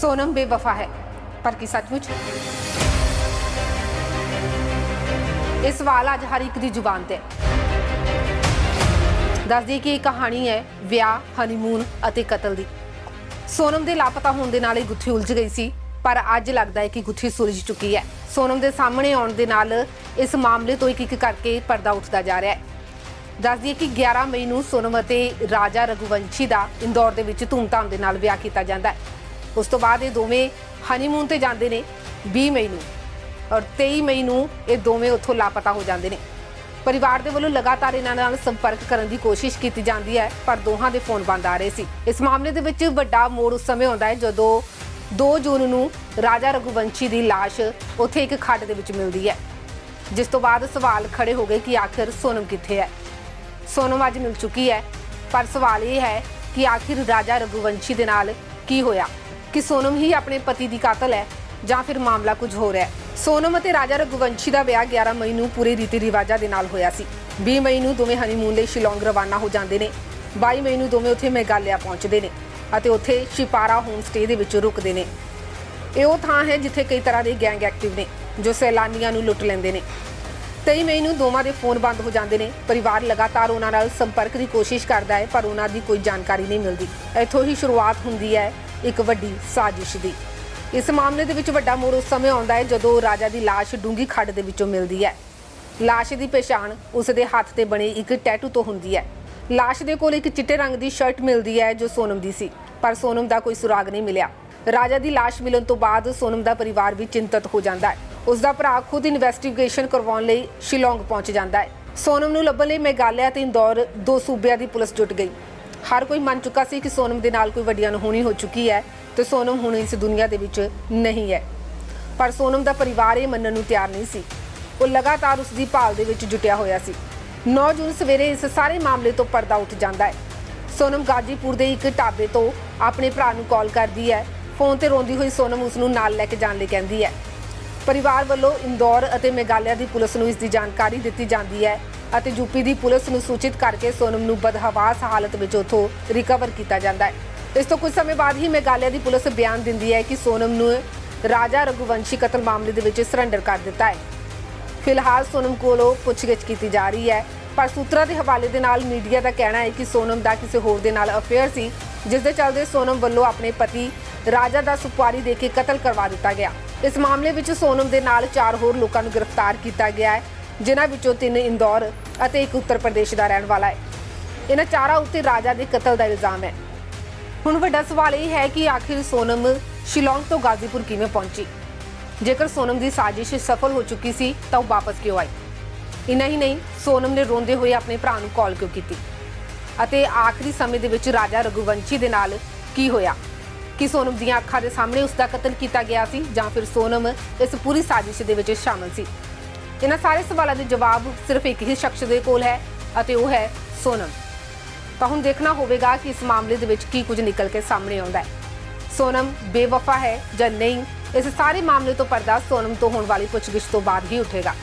ਸੋਨਮ ਬੇਵਫਾ ਹੈ ਪਰ ਕੀ ਸੱਚਮੁੱਚ ਇਹ ਸਵਾਲ ਅੱਜ ਹਰ ਇੱਕ ਦੀ ਜ਼ੁਬਾਨ ਤੇ ਹੈ ਕਿ ਇਹ ਕਹਾਣੀ ਹੈ ਵਿਆਹ ਹਨੀਮੂਨ ਅਤੇ ਕਤਲ ਦੀ ਸੋਨਮ ਦੇ ਲਾਪਤਾ ਹੋਣ ਦੇ ਨਾਲ ਇਹ ਗੁੱਥੀ ਉਲਝ ਗਈ ਸੀ ਪਰ ਅੱਜ ਲੱਗਦਾ ਹੈ ਕਿ ਗੁੱਥੀ ਸੁਲਝ ਚੁੱਕੀ ਹੈ ਸੋਨਮ ਦੇ ਸਾਹਮਣੇ ਆਉਣ ਦੇ ਨਾਲ ਇਸ ਮਾਮਲੇ ਤੋਂ ਇੱਕ ਇੱਕ ਕਰਕੇ ਪਰਦਾ ਉੱਠਦਾ ਜਾ ਰਿਹਾ ਹੈ ਦੱਸ ਦਈਏ ਕਿ 11 ਮਈ ਨੂੰ ਸੋਨਮ ਅਤੇ ਰਾਜਾ ਰਘੁਵੰਸ਼ੀ ਦਾ ਇੰਦੌਰ ਦੇ ਵਿੱਚ ਧੂਮਧਾਮ ਦੇ ਨਾਲ ਵਿਆਹ ਕੀਤਾ ਜਾਂਦਾ ਹੈ ਉਸ ਤੋਂ ਬਾਅਦ ਇਹ ਦੋਵੇਂ ਹਨੀਮੂਨ ਤੇ ਜਾਂਦੇ ਨੇ 20 ਮਈ ਨੂੰ। ਔਰ 23 ਮਈ ਨੂੰ ਇਹ ਦੋਵੇਂ ਉੱਥੋਂ ਲਾਪਤਾ ਹੋ ਜਾਂਦੇ ਨੇ। ਪਰਿਵਾਰ ਦੇ ਵੱਲੋਂ ਲਗਾਤਾਰ ਇਹਨਾਂ ਨਾਲ ਸੰਪਰਕ ਕਰਨ ਦੀ ਕੋਸ਼ਿਸ਼ ਕੀਤੀ ਜਾਂਦੀ ਹੈ, ਪਰ ਦੋਹਾਂ ਦੇ ਫੋਨ ਬੰਦ ਆ ਰਹੇ ਸੀ। ਇਸ ਮਾਮਲੇ ਦੇ ਵਿੱਚ ਵੱਡਾ ਮੋੜ ਉਸ ਸਮੇਂ ਆਉਂਦਾ ਹੈ, ਜਦੋਂ 2 ਜੂਨ ਨੂੰ ਰਾਜਾ ਰਘੁਵੰਸ਼ੀ ਦੀ ਲਾਸ਼ ਉੱਥੇ ਇੱਕ ਖੱਡ ਦੇ ਵਿੱਚ ਮਿਲਦੀ ਹੈ, ਜਿਸ ਤੋਂ ਬਾਅਦ ਸਵਾਲ ਖੜੇ ਹੋ ਗਏ ਕਿ ਆਖਿਰ ਸੋਨਮ ਕਿੱਥੇ ਹੈ। ਸੋਨਮ ਅੱਜ ਮਿਲ ਚੁੱਕੀ ਹੈ, ਪਰ ਸਵਾਲ ਇਹ ਹੈ ਕਿ ਆਖਿਰ ਰਾਜਾ ਰਘੁਵੰਸ਼ੀ ਦੇ ਨਾਲ ਕੀ ਹੋਇਆ? ਕਿ ਸੋਨਮ ਹੀ ਆਪਣੇ ਪਤੀ ਦੀ ਕਾਤਲ ਹੈ ਜਾਂ ਫਿਰ ਮਾਮਲਾ ਕੁਝ ਹੋਰ ਹੈ। ਸੋਨਮ ਅਤੇ ਰਾਜਾ ਰਘੁਵੰਸ਼ੀ ਦਾ ਵਿਆਹ 11 ਮਈ ਨੂੰ ਪੂਰੇ ਰੀਤੀ ਰਿਵਾਜਾਂ ਦੇ ਨਾਲ ਹੋਇਆ ਸੀ। 20 ਮਈ ਨੂੰ ਦੋਵੇਂ ਹਨੀਮੂਨ ਲਈ ਸ਼ਿਲੌਂਗ ਰਵਾਨਾ ਹੋ ਜਾਂਦੇ ਨੇ। 22 ਮਈ ਨੂੰ ਦੋਵੇਂ ਉੱਥੇ ਮੇਘਾਲਿਆ ਪਹੁੰਚਦੇ ਨੇ ਅਤੇ ਉੱਥੇ ਸ਼ਿਪਾਰਾ ਹੋਮ ਸਟੇ ਦੇ ਵਿੱਚ ਰੁਕਦੇ ਨੇ। ਇਹ ਉਹ ਥਾਂ ਹੈ ਜਿੱਥੇ ਕਈ ਤਰ੍ਹਾਂ ਦੇ ਗੈਂਗ ਐਕਟਿਵ ਨੇ, ਜੋ ਸੈਲਾਨੀਆਂ ਨੂੰ ਲੁੱਟ ਲੈਂਦੇ ਨੇ। 23 ਮਈ ਨੂੰ ਦੋਵਾਂ ਦੇ ਫੋਨ ਬੰਦ ਹੋ ਜਾਂਦੇ ਨੇ। ਪਰਿਵਾਰ ਲਗਾਤਾਰ ਉਹਨਾਂ ਨਾਲ ਸੰਪਰਕ ਦੀ ਕੋਸ਼ਿਸ਼ ਕਰਦਾ ਹੈ, ਪਰ ਉਹਨਾਂ ਦੀ ਕੋਈ ਜਾਣਕਾਰੀ ਨਹੀਂ ਮਿਲਦੀ। ਇੱਥੋਂ ਹੀ ਸ਼ੁਰੂਆਤ ਹੁੰਦੀ ਹੈ ਇੱਕ ਵੱਡੀ ਸਾਜ਼ਿਸ਼ ਦੀ। ਇਸ ਮਾਮਲੇ ਦੇ ਵਿੱਚ ਵੱਡਾ ਮੋੜ ਉਸ ਸਮੇਂ ਆਉਂਦਾ ਹੈ ਜਦੋਂ ਰਾਜਾ ਦੀ ਲਾਸ਼ ਡੂੰਗੀ ਖੱਡ ਦੇ ਵਿੱਚੋਂ ਮਿਲਦੀ ਹੈ। ਲਾਸ਼ ਦੀ ਪਛਾਣ ਉਸ ਦੇ ਹੱਥ ਤੇ ਬਣੇ ਇੱਕ ਟੈਟੂ ਤੋਂ ਹੁੰਦੀ ਹੈ। ਲਾਸ਼ ਦੇ ਕੋਲ ਇੱਕ ਚਿੱਟੇ ਰੰਗ ਦੀ ਸ਼ਰਟ ਮਿਲਦੀ ਹੈ ਜੋ ਸੋਨਮ ਦੀ ਸੀ, ਪਰ ਸੋਨਮ ਦਾ ਕੋਈ ਸੁਰਾਗ ਨਹੀਂ ਮਿਲਿਆ। ਰਾਜਾ ਦੀ ਲਾਸ਼ ਮਿਲਣ ਤੋਂ ਬਾਅਦ ਸੋਨਮ ਦਾ ਪਰਿਵਾਰ ਵੀ ਚਿੰਤਤ ਹੋ ਜਾਂਦਾ ਹੈ। ਉਸ ਦਾ ਭਰਾ ਖੁਦ ਇਨਵੈਸਟੀਗੇਸ਼ਨ ਕਰਵਾਉਣ ਲਈ ਸ਼ਿਲੋਂਗ ਪਹੁੰਚ ਜਾਂਦਾ ਹੈ। ਸੋਨਮ ਨੂੰ ਲੱਭਣ ਲਈ ਮੇਘਾਲਿਆ ਤੇ ਇੰਦੌਰ ਦੋ ਸੂਬਿਆਂ ਦੀ ਪੁਲਿਸ ਜੁਟ ਗਈ। ਹਰ ਕੋਈ ਮੰਨ ਚੁੱਕਾ ਸੀ ਕਿ ਸੋਨਮ ਦੇ ਨਾਲ ਕੋਈ ਵੱਡੀ ਅਣਹੋਣੀ ਹੋ ਚੁੱਕੀ ਹੈ ਤੇ ਸੋਨਮ ਹੁਣ ਇਸ ਦੁਨੀਆ ਦੇ ਵਿੱਚ ਨਹੀਂ ਹੈ। ਪਰ ਸੋਨਮ ਦਾ ਪਰਿਵਾਰ ਇਹ ਮੰਨਣ ਨੂੰ ਤਿਆਰ ਨਹੀਂ ਸੀ। ਉਹ ਲਗਾਤਾਰ ਉਸ ਦੀ ਭਾਲ ਦੇ ਵਿੱਚ ਜੁਟਿਆ ਹੋਇਆ ਸੀ। 9 ਜੂਨ ਸਵੇਰੇ ਇਸ ਸਾਰੇ ਮਾਮਲੇ ਤੋਂ ਪਰਦਾ ਉੱਠ ਜਾਂਦਾ ਹੈ। ਸੋਨਮ ਗਾਜੀਪੁਰ ਦੇ ਇੱਕ ਢਾਬੇ ਤੋਂ ਆਪਣੇ ਭਰਾ ਨੂੰ ਕਾਲ ਕਰਦੀ ਹੈ। ਫੋਨ ਤੇ ਰੋਂਦੀ ਹੋਈ ਸੋਨਮ ਉਸ ਨੂੰ ਨਾਲ ਲੈ ਕੇ ਜਾਣ ਲਈ ਕਹਿੰਦੀ ਹੈ। ਪਰਿਵਾਰ ਵੱਲੋਂ ਇੰਦੌਰ ਅਤੇ ਮੇਘਾਲਿਆ ਦੀ ਪੁਲਿਸ ਨੂੰ ਇਸ ਦੀ ਜਾਣਕਾਰੀ ਦਿੱਤੀ ਜਾਂਦੀ ਹੈ ਅਤੇ ਯੂਪੀ ਦੀ ਪੁਲਿਸ ਨੂੰ ਸੂਚਿਤ ਕਰਕੇ ਸੋਨਮ ਨੂੰ ਬਦਹਵਾਸ ਹਾਲਤ ਵਿੱਚ ਉੱਥੋਂ ਰਿਕਵਰ ਕੀਤਾ ਜਾਂਦਾ ਹੈ। ਇਸ ਤੋਂ ਕੁਝ ਸਮੇਂ ਬਾਅਦ ਹੀ ਮੇਘਾਲਿਆ ਦੀ ਪੁਲਿਸ ਬਿਆਨ ਦਿੰਦੀ ਹੈ ਕਿ ਸੋਨਮ ਨੂੰ ਰਾਜਾ ਰਘੁਵੰਸ਼ੀ ਕਤਲ ਮਾਮਲੇ ਦੇ ਵਿੱਚ ਸਰੈਂਡਰ ਕਰ ਦਿੱਤਾ ਹੈ। ਫਿਲਹਾਲ ਸੋਨਮ ਕੋਲੋਂ ਪੁੱਛਗਿੱਛ ਕੀਤੀ ਜਾ ਰਹੀ ਹੈ, ਪਰ ਸੂਤਰਾਂ ਦੇ ਹਵਾਲੇ ਦੇ ਨਾਲ ਮੀਡੀਆ ਦਾ ਕਹਿਣਾ ਹੈ ਕਿ ਸੋਨਮ ਦਾ ਕਿਸੇ ਹੋਰ ਦੇ ਨਾਲ ਅਫੇਅਰ ਸੀ, ਜਿਸ ਦੇ ਚੱਲਦੇ ਸੋਨਮ ਵੱਲੋਂ ਆਪਣੇ ਪਤੀ ਰਾਜਾ ਦਾ ਸੁਪਾਰੀ ਦੇ ਕੇ ਕਤਲ ਕਰਵਾ ਦਿੱਤਾ ਗਿਆ। ਇਸ ਮਾਮਲੇ ਵਿੱਚ ਸੋਨਮ ਦੇ ਨਾਲ ਚਾਰ ਹੋਰ ਲੋਕਾਂ ਨੂੰ ਗ੍ਰਿਫਤਾਰ ਕੀਤਾ ਗਿਆ ਹੈ, ਜਿਨ੍ਹਾਂ ਵਿੱਚੋਂ ਤਿੰਨ ਇੰਦੌਰ ਅਤੇ ਇੱਕ ਉੱਤਰ ਪ੍ਰਦੇਸ਼ ਦਾ ਰਹਿਣ ਵਾਲਾ ਹੈ। ਇਹਨਾਂ ਚਾਰਾਂ ਉੱਤੇ ਰਾਜਾ ਦੇ ਕਤਲ ਦਾ ਇਲਜ਼ਾਮ ਹੈ। ਹੁਣ ਵੱਡਾ ਸਵਾਲ ਇਹ ਹੈ ਕਿ ਆਖਿਰ ਸੋਨਮ ਸ਼ਿਲੌਂਗ ਤੋਂ ਗਾਜ਼ੀਪੁਰ ਕਿਵੇਂ ਪਹੁੰਚੀ? ਜੇਕਰ ਸੋਨਮ ਦੀ ਸਾਜ਼ਿਸ਼ ਸਫਲ ਹੋ ਚੁੱਕੀ ਸੀ, ਤਾਂ ਉਹ ਵਾਪਸ ਕਿਉਂ ਆਈ? ਇੰਨਾ ਹੀ ਨਹੀਂ, ਸੋਨਮ ਨੇ ਰੋਂਦੇ ਹੋਏ ਆਪਣੇ ਭਰਾ ਨੂੰ ਕਾਲ ਕਿਉਂ ਕੀਤੀ? ਅਤੇ ਆਖਰੀ ਸਮੇਂ ਦੇ ਵਿੱਚ ਰਾਜਾ ਰਘੁਵੰਸ਼ੀ ਦੇ ਨਾਲ ਕੀ ਹੋਇਆ? ਕਿ ਸੋਨਮ ਦੀਆਂ ਅੱਖਾਂ ਦੇ ਸਾਹਮਣੇ ਉਸ ਦਾ ਕਤਲ ਕੀਤਾ ਗਿਆ ਸੀ, ਜਾਂ ਫਿਰ ਸੋਨਮ ਇਸ ਪੂਰੀ ਸਾਜ਼ਿਸ਼ ਦੇ ਵਿੱਚ ਸ਼ਾਮਲ ਸੀ। ਇਹਨਾਂ ਸਾਰੇ ਸਵਾਲਾਂ ਦੇ ਜਵਾਬ ਸਿਰਫ ਇੱਕ ਹੀ ਸ਼ਖਸ ਦੇ ਕੋਲ ਹੈ ਅਤੇ ਉਹ ਹੈ ਸੋਨਮ। ਤਾਂ ਹੁਣ ਦੇਖਣਾ ਹੋਵੇਗਾ ਕਿ ਇਸ ਮਾਮਲੇ ਦੇ ਵਿੱਚ ਕੀ ਕੁਝ ਨਿਕਲ ਕੇ ਸਾਹਮਣੇ ਆਉਂਦਾ ਹੈ। ਸੋਨਮ ਬੇਵਫਾ ਹੈ ਜਾਂ ਨਹੀਂ, ਇਸ ਸਾਰੇ ਮਾਮਲੇ ਤੋਂ ਪਰਦਾ ਸੋਨਮ ਤੋਂ ਹੋਣ ਵਾਲੀ ਪੁੱਛਗਿੱਛ ਤੋਂ ਬਾਅਦ ਹੀ ਉੱਠੇਗਾ।